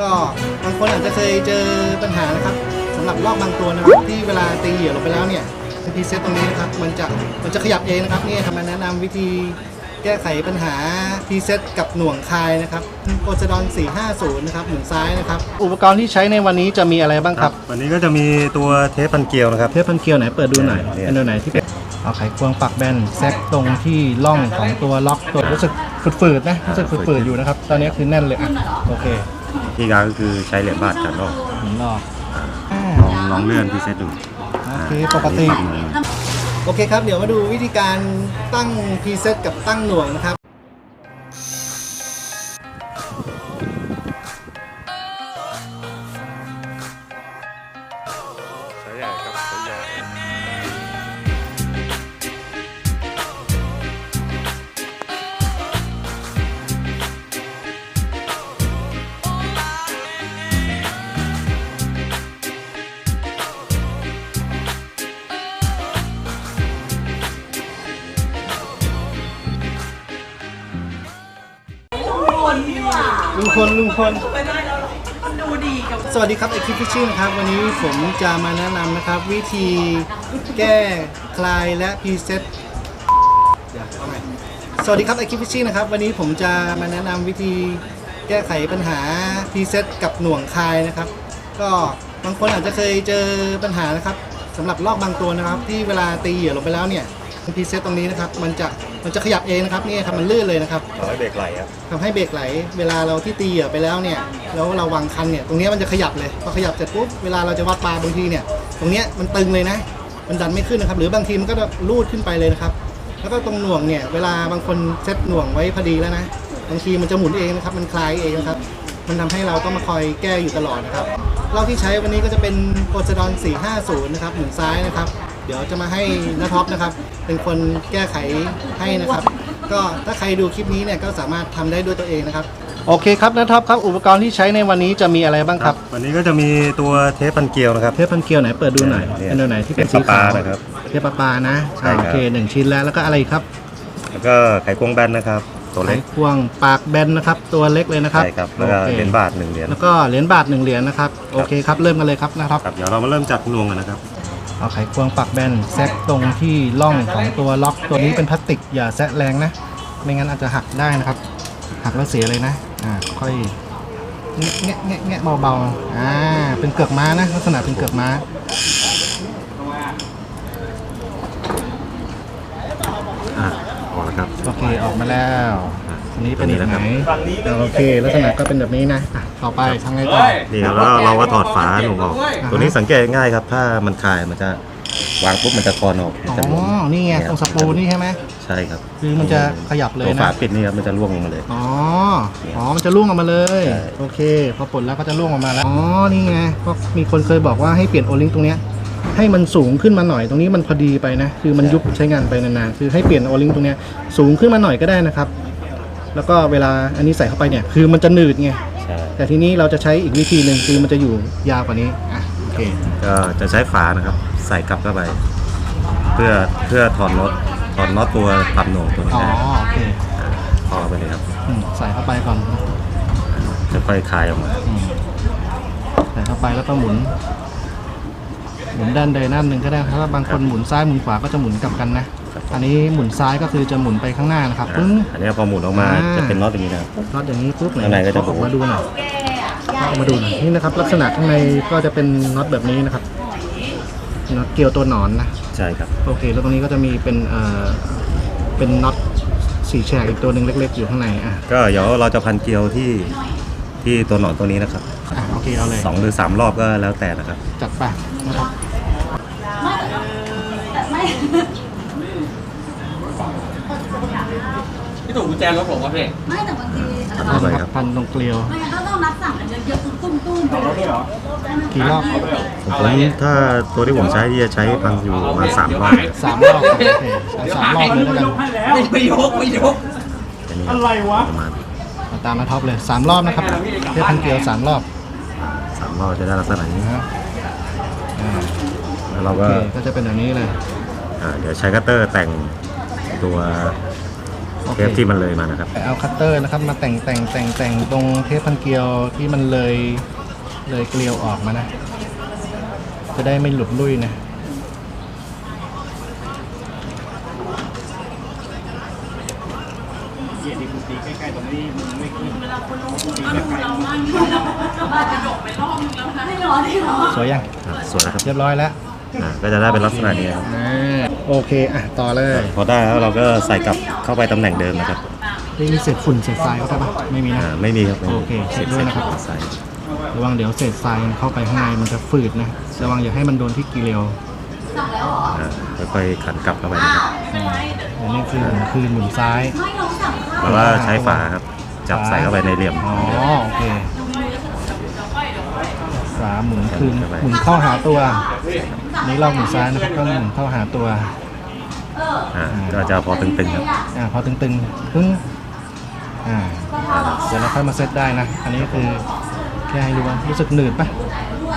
ก็บางคนอาจจะเคยเจอปัญหานะครับสำหรับลอกบางตัวนะครับที่เวลาตีเหยื่อลงไปแล้วเนี่ยพีเซตตรงนี้นะครับมันจะมันจะขยับเองนะครับนี่ทำมาแนะนำวิธีแก้ไขปัญหาพีเซตกับหน่วงคายนะครับโอซดอน450นะครับหมุนซ้ายนะครับ อุปกรณ์ที่ใช้ในวันนี้จะมีอะไรบ้างครับ วันนี้ก็จะมีตัวเทปพันเกลียวนะครับ เทปพันเกลียวไหนเปิดดูหน่อยเนี่ยเป็นตัวไหนที่เป็นเอาไขควงปักแบนแซกตรงที่ล่องของตัวล็อกตัวรู้สึกฝืดๆนะรู้สึกฝืดๆอยู่นะครับ ตอนนี้คือแน่นเลยอะโอเค ที่การก็คือใช้เหรียญบาทกันลอกหมุนรอบอ่าลองลองเลื่อนพิเศษดูโอเคปกติอ่าอันนี้ปรับหน่อยโอเคครับ เดี๋ยวมาดูวิธีการตั้งพรีเซตกับตั้งหน่วงนะครับ พลลุงพลไม่ได้แล้วหรอกมันดูดีกับสวัสดีครับไอคิปฟิชชิ่งนะครับ วันนี้ผมจะมาแนะนำนะครับ วิธีแก้คลายและพรีเซตเดี๋ยวเอาใหม่สวัสดีครับไอคิปฟิชชิ่งนะครับ วันนี้ผมจะมาแนะนำวิธีแก้ไขปัญหาพรีเซตกับหน่วงคายนะครับ ก็บางคนอาจจะเคยเจอปัญหานะครับสำหรับลอกบางตัวนะครับ ที่เวลาตีเหยื่อลงไปแล้วเนี่ย พรีเซตตรงนี้นะครับ มันจะมันจะขยับเองนะครับนี่ครับมันลื่นเลยนะครับขอให้เบรกไหลครับทำให้เบรกไหล เวลาเราที่ตีเหยื่อไปแล้วเนี่ยแล้วเราวางคันเนี่ยตรงเนี้ยมันจะขยับเลยพอขยับเสร็จปุ๊บเวลาเราจะวัดปลาบางทีเนี่ย ตรงเนี้ยมันตึงเลยนะมันดันไม่ขึ้นนะครับ หรือบางทีมันก็จะลูดขึ้นไปเลยนะครับ แล้วก็ตรงหน่วงเนี่ยเวลาบางคนเซ็ตหน่วงไว้พอดีแล้วนะบางทีมันจะหมุนเองนะครับ มันคลายเองนะครับ มันทำให้เราต้องมาคอยแก้อยู่ตลอดนะครับเราที่ใช้วันนี้ก็จะเป็นโอซดอน450 นะครับหมุนซ้ายนะครับ เดี๋ยวจะมาให้นาท็อปนะครับ เป็นคนแก้ไขให้นะครับ ก็ถ้าใครดูคลิปนี้เนี่ยก็สามารถทำได้ด้วยตัวเองนะครับ โอเคครับนาท็อปครับอุปกรณ์ที่ใช้ในวันนี้จะมีอะไรบ้างครับ วันนี้ก็จะมีตัวเทปพันเกลียวนะครับ เทปพันเกลียวไหนเปิดดูหน่อยเนี่ยเป็นตัวไหนที่เป็นเทสีปปลาขาวๆนะครับเทปปลาปลานะใช่ครับ โอเคหนึ่งชิ้นแล้วแล้วก็อะไรอีกครับแล้วก็ไขควงแบนนะครับ ตัวไขเล็กควงปากแบนนะครับ ตัวเล็กเลยนะครับใช่ครับแล้วก็โอคเหรียญบาทหนึ่งเหรียญ แล้วก็เหรียญบาทหนึ่งเหรียญนะครับโอเคครับเริ่มกันเลยครับนะครับ ครับเดี๋ยวเรามาเริ่มจัดหน่วงกันนะครับ เอาไขควงปักแบนแซกตรงที่ล่องของตัวล็อกตัวนี้เป็นพลาสติกอย่าแซะแรงนะ ไม่งั้นอาจจะหักได้นะครับ หักแล้วเสียเลยนะอ่าค่อยแงะแงะแงะแงะเบาๆอ่าเป็นเกือกม้านะลักษณะเป็นเกือกม้าอะออกแล้วครับ โอเคออกมาแล้วอันนี้เป็นอีกตัวนี้ไหนนะครับอ่าโอเค ลักษณะก็เป็นแบบนี้นะอะ ต่อไปทำไงต่อ นี่แล้วเราก็ถอดฝาหน่วงออกตัวนี้สังเกตง่ายครับ ถ้ามันคลายมันจะวางปุ๊บมันจะคลอนออกมันอ๋จะหมุนอ นี่ไงตรงสปูนี่ใช่ไหม ใช่ครับคือมันจะขยับเลยตัวนะฝาปิดนี่ครับมันจะร่วงลงมาเลย อ๋อ อ๋อ มันจะล่วงออกมาเลย ใช่ โอเค พอปลดแล้วก็จะล่วงออกมาแล้ว อ๋อ นี่ไงก็มีคนเคยบอกว่าให้เปลี่ยนโอลิงตรงเนี้ย ให้มันสูงขึ้นมาหน่อย ตรงนี้มันพอดีไปนะ คือมันยุบใช้งานไปนานๆ คือให้เปลี่ยนโอลิงตรงเนี้ยสูงขึ้นมาหน่อยก็ได้นะครับ แล้วก็เวลาอันนี้ใส่เข้าไปเนี่ย คือมันจะหนืดไง ใช่แต่ทีนี้เราจะใช้อีกวิธีหนึ่งคือมันจะอยู่ยาวกว่านี้อะโอเคก็จะใช้ฝานะครับ ใส่กลับเข้าไป เพื่อเพื่อถอดน็อตถอดน็อตตัวปรับหน่วงตัวนี้อ๋อได้โอเคพอไปเลยครับอืมใส่เข้าไปก่อนจะค่อยคลายออกมาอืมใส่เข้าไปแล้วก็หมุน หมุนด้านใดด้านหนึ่งก็ได้ถ้าบางคนหมุนซ้ายหมุนขวาก็จะหมุนกลับกันนะ อันนี้หมุนซ้ายก็คือจะหมุนไปข้างหน้านะครับปึ้ง อันนี้พอหมุนออกมาอ่า จะเป็นน็อตอย่างนี้นะครับ น็อตอย่างนี้ปุ๊บข้างในก็จะ ออกมาดูหน่อยเอาออกมาดูหน่อยนี่นะครับ ลักษณะข้างในก็จะเป็นน็อตแบบนี้นะครับน็อตเกี่ยวตัวหนอนนะใช่ครับ โอเค แล้วตรงนี้ก็จะมีเป็นเอ่อเป็นน็อตสีแฉกอีกตัวหนึ่งเล็ก ๆ อยู่ข้างในอะก็เดี๋ยวเราจะพันเกลียวที่ที่ตัวหนอนตัวนี้นะครับอะโอเคเอาเลยสองหรือสามรอบก็แล้วแต่นะครับ จัดไปนะครับ พี่ตู่กุญแจรถผมวะพี่ไม่แต่บางทีเอาไปครับ พันตรงเกลียว ไม่งั้นก็ต้องนับสั่งกันเยอะๆตุ้มๆไปเลย กี่รอบ ผมถ้าตัวที่ผมใช้ที่จะใช้พันอยู่ประมาณสามรอบสามรอบโอเคเอาสามรอบเลยแล้วกันไม่ไม่ยกไม่ยกอะไรวะประมาณเอาตามมาท็อปเลยสามรอบนะครับเทปพันเกลียวสามรอบสามรอบจะได้ลักษณะนี้นะฮะอ่าแล้วเราโอก็เคก็จะเป็นแบบนี้เลยอ่าเดี๋ยวใช้คัตเตอร์แต่งตัว โอเคเทปที่มันเลยมานะครับ เอาคัตเตอร์นะครับมาแต่งแต่งแต่งแต่งตรงเทปพันเกลียวที่มันเลยเลยเกลียวออกมานะ จะได้ไม่หลุดลุ่ยนะเวลาคนรู้คุณก็ดูเรามากขึ้นแล้วเราจะดกไปรอบนึงแล้วนะไม่ร้อนไม่ร้อนสวยยังอะสวยแล้วครับ เรียบร้อยแล้ว อะก็จะได้เป็นลักษณะนี้ครับอ่าโอเคอะต่อเลยพอได้แล้วเราก็ใส่กลับเข้าไปตำแหน่งเดิมนะครับนี่มีเศษฝุ่นเศษทรายเข้าไปปะไม่มีนะ อ่าไม่มีครับไม่มีโอเคเสร็จด้วยนะครับ ใส่ระวังเดี๋ยวเศษทรายมันเข้าไปข้างในมันจะฝืดนะระวังอย่าให้มันโดนที่กีเรียวสั่งแล้วเหรออ่าค่อยๆขันกลับเข้าไปนะครับอันนี้คือหมุนคืนหมุนซ้ายไม่ลองสั่งข้าวแล้วก็ใช้ฝาครับจับใส่เข้าไปในเหลี่ยม อ๋อโอเคฝาหมุนคืนเข้าไปหมุนเข้าหาตัวอันนี้เราหมุนซ้ายนะครับก็หมุนเข้าหาตัวเอออ่าก็จะพอตึงๆครับอ่าพอตึงๆปึ้งอ่าเดี๋ยวเราค่อยมาเซตได้นะ อันนี้คือแค่ให้ดูว่ารู้สึกหนืดปะ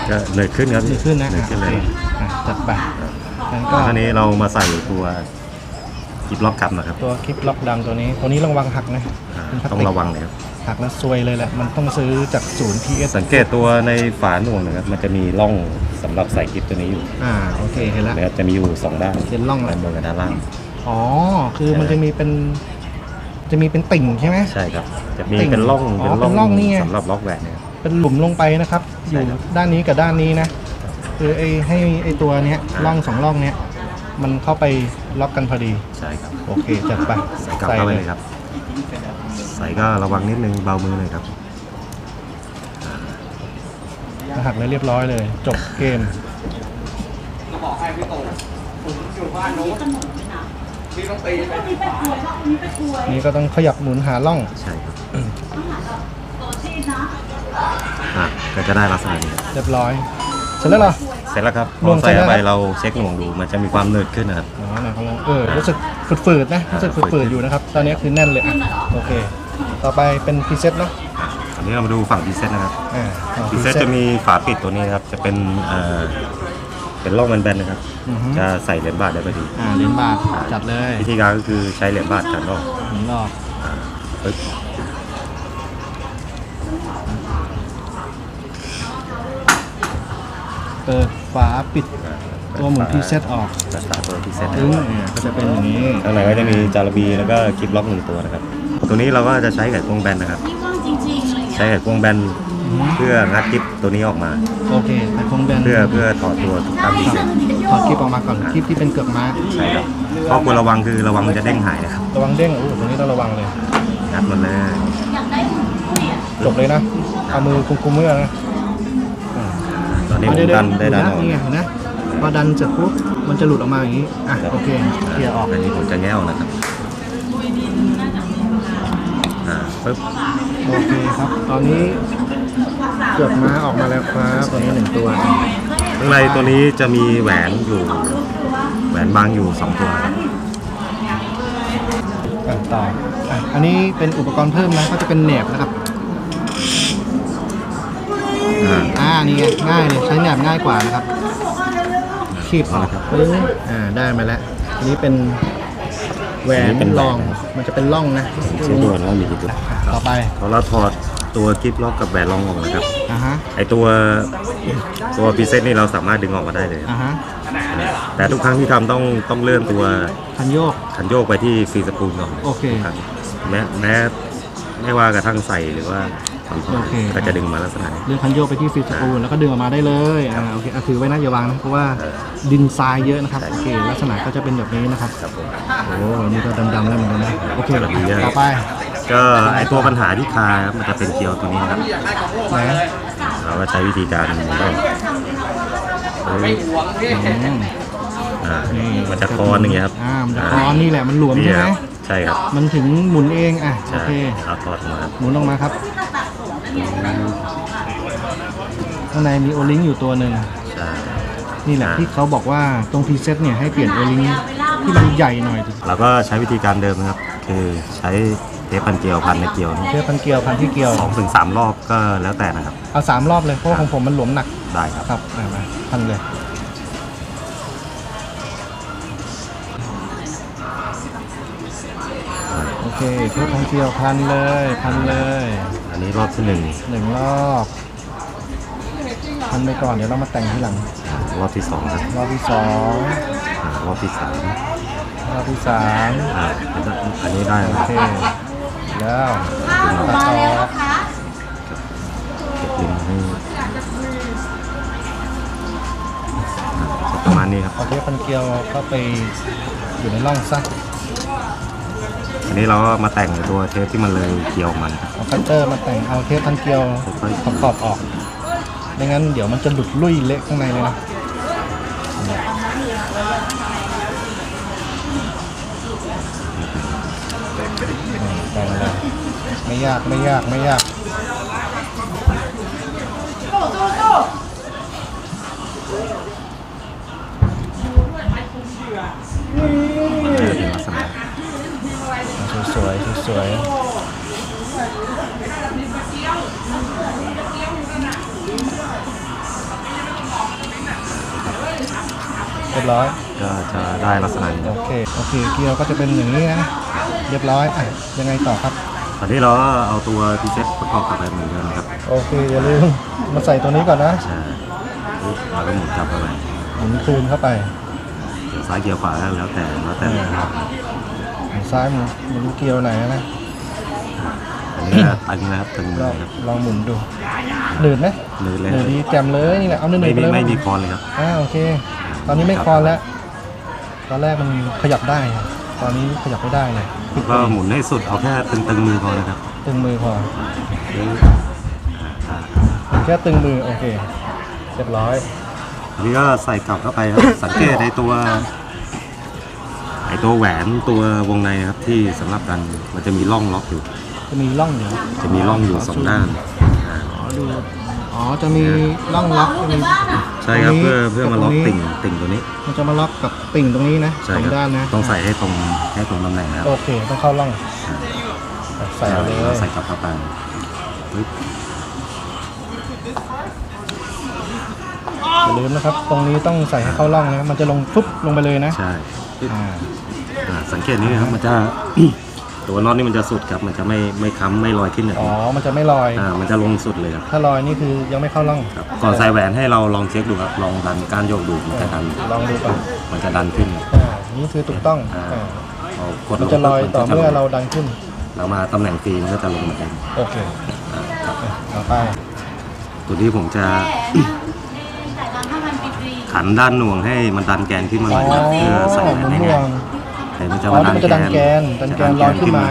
ก็เลยขึ้นครับหนืดขึ้นนะเลยขึ้นเลยอะจัดไปงั้นก็ก็ทีนี้เรามาใส่ตัว กิบล็อกกลับนะครับตัวคลิปล็อกดังตัวนี้ ตัวนี้ระวังหักนะอ่าเป็นพลาสต้องติกระวังเลยครับหักแล้วซวยเลยแหละ มันต้องซื้อจากศูนย์ PS สังเกตตัวในฝาหน่วงนะครับมันจะมีร่องสำหรับใส่กิบตัวนี้อยู่อ่าโอเคเห็นแล้วนะครับจะมีอยู่สองด้านเป็นร่องอะไรด้านบนกับด้านล่าง อ๋อ คือมันจะมีเป็น จะมีเป็นติ่งใช่ไหม ใช่ครับ จะมีติ่งเป็นร่องอ๋อเป็นร่องนี่ไง สำหรับล็อกแหวนเนี่ยครับเป็นหลุมลงไปนะครับใช่อยู่ครับ ด้านนี้กับด้านนี้นะ คือไอ้ให้ไอ้ตัวเนี้ยอ่าร่องสองร่องเนี้ย มันเข้าไปล็อกกันพอดี ใช่ครับโอเคจัดไปใส่กลับเข้าไปเลยครับ ใส่ก็ระวังนิดนึงเบามือเลยครับหักเลยเรียบร้อยเลย จบเกม ก็บอกให้พี่โตผมอยู่บ้านโน้นพี่ต้องตีไปมีไปกล้วยป่ะมีไปกล้วยนี่ก็ต้องขยับหมุนหาร่อง ใช่ครับต้องหาแบบตัวชีสนะอะก็จะได้ลักษณะนี้ครับเรียบร้อย เสร็จแล้วเหรอ เสร็จแล้วครับพรวอมใส่เข้าไปเสร็จแล้วเราเช็คหน่วงดูมันจะมีความเนิร์ดขึ้นนะครับอ๋อไหนเขาลองเออรู้สึกฝืดๆนะรู้สึกฝืดๆอยู่นะครับ ตอนนี้คือแน่นเลยอะโอเค ต่อไปเป็นพรีเซ็ตเนาะอะอันนี้เรามาดูฝั่งดีเซตนะครับอ่าเอาดีเซตจะมีฝาปิดตัวนี้นะครับจะเป็นเอ่อเป็นร่องแบนๆนะครับอือฮึจะใส่เหรียญบาทได้พอดีอ่าเหรียญบาทจัดเลยวิธีการก็คือใช้เหรียญบาทกันรอบหมุนรอบอ่าปึ๊บเปิด ฝาปิดอ่าตัวหมุนพรีเซ็ตออกเปิดฝาตัวพรีเซ็ตซึ่งอ่าก็จะเป็นอย่างนี้ข้างในก็จะมีจาระบีแล้วก็คลิปล็อกหนึ่งตัวนะครับ ตัวนี้เราก็จะใช้ไขควงแบนนะครับนี่ว่างจริงๆอะไรเงี้ยใช้ไขควงแบนเพื่องัดคลิปตัวนี้ออกมา โอเคแต่คงแบนเพื่อเพื่อถอดตัวทุกตั้งดีเซตถอดคลิปออกมาก่อนคลิปที่เป็นเกือกม้าใช่ครับข้อควรระวังคือระวังมันจะเด้งหายนะครับระวังเด้งโอ้ตรงนี้ต้องระวังเลยงัดมันเลยอยากได้หุ่นเปลี่ยนจบเลยนะเอามือคุมๆมือนะตอ นนี้ผมเดี๋ยวดันๆได้ดันออกนี่ไงเห็นนะพอดันเสร็จปุ๊บมันจะหลุดออกมาอย่างนี้ อะโอเคเคลียร์ออกอันนี้ผมจะแง่ออกนะครับอ่าปึ๊บโอเคครับ ตอนนี้เกือกม้าออกมาแล้วครับตอนนี้หนึ่งตัว ข้างในตัวนี้จะมีแหวนอยู่ แหวนบางอยู่สองตัวนะครับอะต่ออะอันนี้เป็นอุปกรณ์เพิ่มนะก็จะเป็นแหนบนะครับ อ่าอ่านี่ไงง่ายเลยใช้แหนบง่ายกว่านะครับคีบออกปึ๊บอ่าได้มาแล้วอันนี้เป็นแหวนรองมันจะเป็นร่องนะเช็คดูนะว่ามีกี่ตัวต่อไปพอเราถอดตัวคลิปล็อกกับแหวนรองออกนะครับ อ่าฮะไอตัวตัวพิเศษนี่เราสามารถดึงออกมาได้เลยอ่าฮะแต่ทุกครั้งที่ทำต้องต้องเลื่อนตัวคันโยกขันโยกไปที่ฟรีสปูลก่อนโอเค ทุกรั้งแม้แม้ไม่ว่ากระทั่งใส่หรือว่าทำ โอเค ก็จะดึงมาลักษณะนี้เลื่อนคันโยกไปที่ฟิลสปูลแล้วก็ดึงออกมาได้เลยอ่าโอเคอะถือไว้นะอย่าวางนะเพราะว่าดินทรายเยอะนะครับโอเคลักษณะก็จะเป็นแบบนี้นะครับครับผม โอ้นี่ก็ดำๆแล้วเหมือนกันนะโอเคแบบนี้เยอะ ต่อไปก็ไอตัวปัญหาที่คาครับมันจะเป็นเกลียวตัวนี้นะครับนะเราก็ใช้วิธีการหมุนออกไม่หวงพี่อืม อ่ามันจะคอนอย่างเงี้ยครับอ่ามันจะคอนนี่แหละมันหลวมนี่ใช่ไหคมรับใช่ครับมันถึงหมุนเองอะโอใช่เค เอาทอดออกมาครับหมุนออกมาครับ ข้างในมีโอลิงอยู่ตัวหนึ่งใช่นี่แหละอ่าที่เขาบอกว่าตรงพรีเซ็ตเนี่ยให้เปลี่ยนโอลิงที่มันใหญ่หน่อยเราก็ใช้วิธีการเดิมนะครับ คือใช้เทปพันเกลียวพันในเกลียวนี่เพื่อพันเกลียวพันที่เกลียวสองถึงสามรอบก็แล้วแต่นะครับ เอาสามรอบเลยเพราะว่าของผมมันหลวมหนักได้ครับครับอะมาพันเลย เคเคเทปพันเกลียวพันเลยพันเลยอันนี้รอบที่หนึ่งหนึ่งรอบพันไปก่อนเดี๋ยวเรามาแต่งทีหลังอ่ารอบที่สองครับรอบที่สองอ่ารอบที่สามรอบที่สามอ่าอันนี้ได้โอแล้วเคแล้วข้าวหนูมาแล้วนะคะเก็บลิงให้อ่าประมาณนี้ครับเอาเทปพันเกลียวเข้าไปอยู่ในร่องซะอั นี้เราก็มาแต่งตัวเทปที่มันเลยเกี่ยวมานครับเอาคัตเตอร์มาแต่งเอาเทปพันเกลียวค่อยๆขอบขอบออกไม่งั้นเดี๋ยวมันจะหลุดลุ่ยเละข้างในเลยนะแต่งเลยไม่ยากไม่ยากไม่ยากเป็นลักษณะ สวยๆสวยๆเรียบร้อย ก็จะได้ลักษณะนี้คโอรับเค โอเค เกียวก็จะเป็นอย่างนี้นะ เรียบร้อยอะยังไงต่อครับ ตอนนี้เราก็เอาตัวพีเซ็ตประกอบกลับไปเหมือนเดิมนะครับโอเค อย่าลืมมาใส่ตัวนี้ก่อนนะใช่ปึ๊บเราก็หมุนกลับเข้าไปหมุนคืนเข้าไปเดี๋ยวซ้ายเกี่ยวขวาแล้วแต่แล้วแต่นะครับหมุน ซ้ายหมุนหมุนเกียวไหนนะอันนี้ก็ตึงนะครับตึงมืลอองครับลองหมุนดูหนืดไหมหนืดเลยหนืดดีแจ่มเลยนี่แหละเอาหนืดไม่ๆไปมีเลยไม่มีคอนเลยครับ อ่าโอเค ตอนนี้ไม่คลอนแล้ว ตอนแรกมันขยับได้ ตอนนี้ขยับไม่ได้เลยก็หมุนให้สุดเอาแค่ตึงตึงๆมือพอนะครับตึงมือพอปึ๊บอ่าแค่ตึงมือโอเคเรียบร้อย อันนี้ก็ใส่กลับเข้าไปครับ สังเกตในตัว ไอตัวแหวนตัววงในนะครับที่สำหรับกันมันจะมีร่องล็อกอยู่ จะมีร่องอยู่จะมีร่องอยู่สองด้านอ่าอ๋อดูอ๋อจะมีร่องล็อกจะมี ใช่ครับตรงนี้เพื่อเพื่อมาล็อกตรงนี้ ติ่งติ่งตัวนี้มันจะมาล็อกกับปิ่งตรงนี้นะใช่สองครับด้านนะต้องใส่ให้ตรงให้ตรงตำแหน่งนะครับโอเคต้องเข้าร่องใส่เอาเลยเราใส่กลับเข้าไปปึ๊บอย่าลืมนะครับ ตรงนี้ต้องใส่ให้เข้าร่องนะมันจะลงฟึบลงไปเลยนะ ใช่ปึ๊บ อ่าอ่าสังเกตนี้นะครับมันจะ ตัวน็อตนี่มันจะสุดครับมันจะไม่ไม่ค้ำไม่ลอยขึ้นแบบอ๋อ นี้มันจะไม่ลอย อ่ามันจะลงสุดเลยครับถ้าลอยนี่คือยังไม่เข้าร่องครับก่อนใส่แหวนให้เราลองเช็คดูครับลองดันก้านโยกดูมันจะดันลองดูก่อนมันจะดันขึ้นครับ อ่านี่คือถูกต้องอ่า อ่าเรากดมันงจะลอยปุ๊บต่อก็เมื่อลงเราดันขึ้น เรามาตำแหน่งฟีมันก็จะลงเหมือนกันโอเคอ่าครับอะต่อไป ตัวนี้ผมจะ ขันด้านหน่วงให้มันดันแกนขึ้นมาหอ๋น่ออยครับเพื่อใส่หแหวนมุนได้ห่วง่ายงแต่มันจะอ๋อมามันจะดันแกนดันแกนลอยขึ้นมา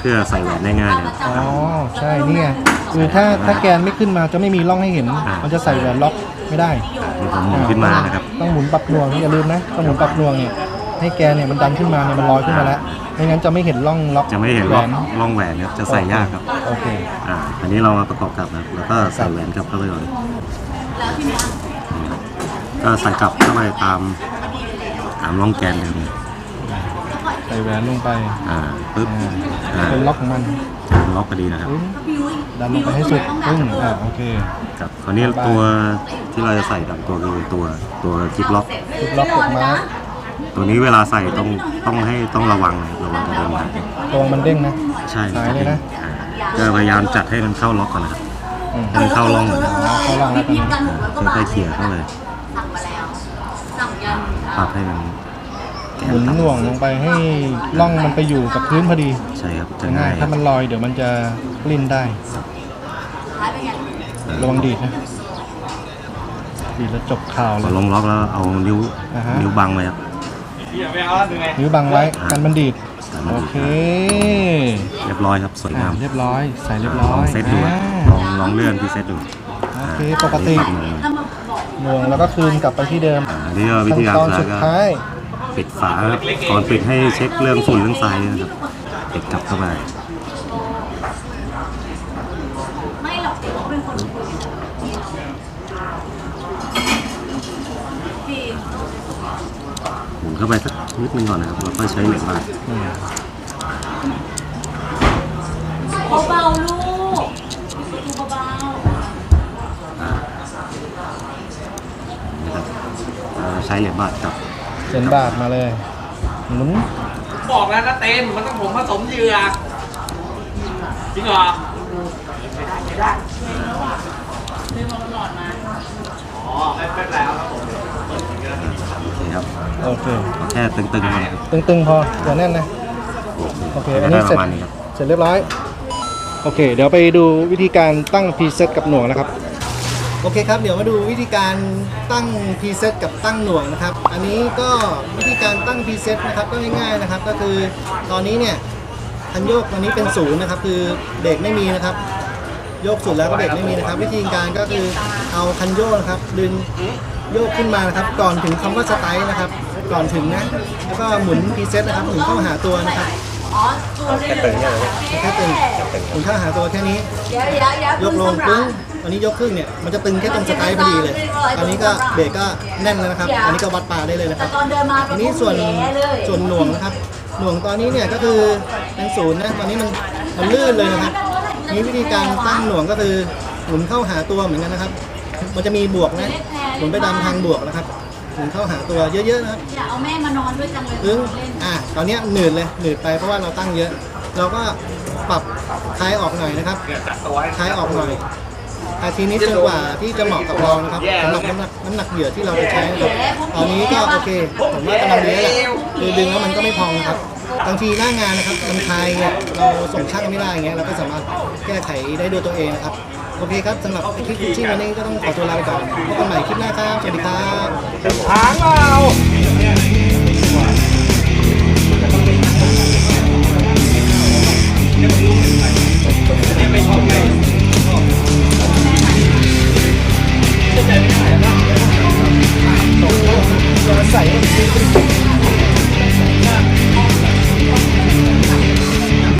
เพื่อใส่แหวนได้ง่ายนะครับอ๋อใช่นี่ไงคือถ้าถ้าแกนไม่ขึ้นมาจะไม่มีร่องให้เห็นอ่ามัมันจะใส่แหวนล็อกไม่ได้นี่ผมหมุนขึ้นมานะครับต้องหมุนปรับนวงอย่าลืมนะต้องหมุนปรับนวงเนี่ยให้แกนเนี่ยมันดันขึ้นมาเนี่ยมันลอยขึ้นมาแล้วไม่งั้นจะไม่เห็นร่องล็อกจะไม่เห็นแหวร่องนร่องแหวนครับจะใส่ยากครับโอเคอ่าอันนี้เรามาประกอบกลับนะครับแล้วก็ใส่แหวนกลับเข้าไปก่อนแล้วทีเนี้ย ก็ใส่กลับเข้าไปตามตามร่องแกนเดิมใส่แหวนลงไปอ่าปึ๊บอ่าอ่าเป็นล็อกของมันจะล็อกพอดีนะครับปึ้งดันลงไปให้สุดปึ้งอ่าโอเคครับคราวนี้ตัวที่เราจะใส่กับตัวคือตัวตัวคลิปล็อกจุดล็อกกดมาร์คตัวนี้เวลาใส่ต้องต้องให้ต้องระวังนะครับระวังกระเด็นหายตรงมันเด้งนะใช่หายเลยนะอ่าก็พยายามจัดให้มันเข้าล็อกก่อนนะครับอืมให้มันเข้าร่องก่อนนะอ๋อเข้าร่องแล้วตอนนี้กันหนูแล้วก็ค่อยๆเขี่ยเข้าเลย สั่งมาแล้ว สั่งยันปรับให้มันแกหมุนต่ำหน่วงลงไปให้ร่องมันไปอยู่กับพื้นพอดีใช่ครับจะง่าง่ายยถ้ามันลอยเดี๋ยวมันจะกลิ้นได้ ท้ายเป็นไงระวังดีดนะดีดแล้วจบข่าวพเลอย ลงล็อกแล้วเอานิ้วอ่าฮะ นิ้วบังไว้ครับ นิ้วบังไว้กันมันดีดกันมันโอดีดเคเรียบร้อยครับสวยอ่างามเรียบร้อยใส่เรียบร้ลอองยเซตดูอ่าลองลองเลื่อนที่เซตดู โอเคปกติอ่าอันนี้ปรับมือถ้ามาบอกหน่วงแล้วก็คืนกลับไปที่เดิมอ่าอันนี้ก็วิขั้นธีการตอนใช้สุดก็ท้าย ปิดฝาครับก่อนปิดให้เช็คเรื่องฝุ่นเรื่องทรายด้วยนะครับปิดกลับเข้าไปไม่หรอกเดี๋ยวเขาเป็นคนคุยกันพี่หมุนเข้าไปสักนิดนึงก่อนนะครับแล้วก็ใช้เหล็กบาดเบาๆลูก ใช้เหล็กบาดกับเส้นบาทมาเลยหมุนบอกแล้วนะเต็มมันต้องผมผสมเหยื่อจริงเหรอไม่ได้ไม่ได้อ๋อไม่เป็นไรครับผมโอเคครับโอเคเอาแค่ตึงๆมานะครับตึงๆพออย่าแน่นนะโอเคอันนี้ได้ปเสร็จระมาณนี้ครับเสร็จเรียบร้อย โอเค เดี๋ยวไปดูวิธีการตั้งพรีเซตกับหน่วงนะครับ โอเคครับ เดี๋ยวมาดูวิธีการตั้งพรีเซตกับตั้งหน่วงนะครับ อันนี้ก็วิธีการตั้งพรีเซตนะครับก็ง่ายๆนะครับ ก็คือตอนนี้เนี่ยคันโยกตอนนี้เป็นศูนย์นะครับ คือเบรกไม่มีนะครับ โยกสุดแล้วก็เบรกไม่มีนะครับ วิธีการก็คือเอาคันโยกนะครับ ดึงโยกขึ้นมานะครับ ก่อนถึงคำว่าสไตล์นะครับ ก่อนถึงนะแล้วก็หมุนพรีเซตนะครับหมุนเข้าหาตัวนะครับ อ๋อตัวได้เลยแค่ตึงหมุนเข้าหาตัวแค่นี้ ยกลงปึ้งตอนนี้ยกขึ้นเนี่ยมันจะตึงแค่ตรงสไตล์พอดีเลยตอนนี้ก็เบรกก็แน่นแล้วนะครับ อันนี้ก็วัดปลาได้เลยนะครับอันนี้ส่วนส่วนหน่วงนะครับ หน่วงตอนนี้เนี่ยก็คือเป็นศูนย์นะตอนนี้มันมันลื่นเลยนะครับนี่วิธีการตั้งหน่วงก็คือหมุนเข้าหาตัวเหมือนกันนะครับ มันจะมีบวกนะหมุนไปตามทางบวกนะครับ หมุนเข้าหาตัวเยอะๆนะครับ อยากเอาแม่มานอนด้วยจังเลยซึ่งเล่นอะตอนเนี้ยหนืดเลยหนืดไปเพราะว่าเราตั้งเยอะ เราก็ปรับคลายออกหน่อยนะครับคลายออกหน่อยอาทีนี้จนกว่าที่จะเหมาะกับเรานะครับสำหรับน้ำหนักน้ำหนักเหยื่อที่เราจะใช้นะครับตอนนี้ก็โอเคผมว่ากำลังดีแล้วแหละคือดึงแล้วมันก็ไม่พองครับบางทีหน้างานนะครับมันคลายเนี่ยเราส่งช่างไม่ได้อย่างเงี้ยเราก็สามารถแก้ไขได้ด้วยตัวเองนะครับ โอเคครับสำหรับคลิปที่วันนี้ก็ต้องขอตัวลาไปก่อนพบกันใหม่คลิปหน้าครับ สวัสดีครับถางเราใส่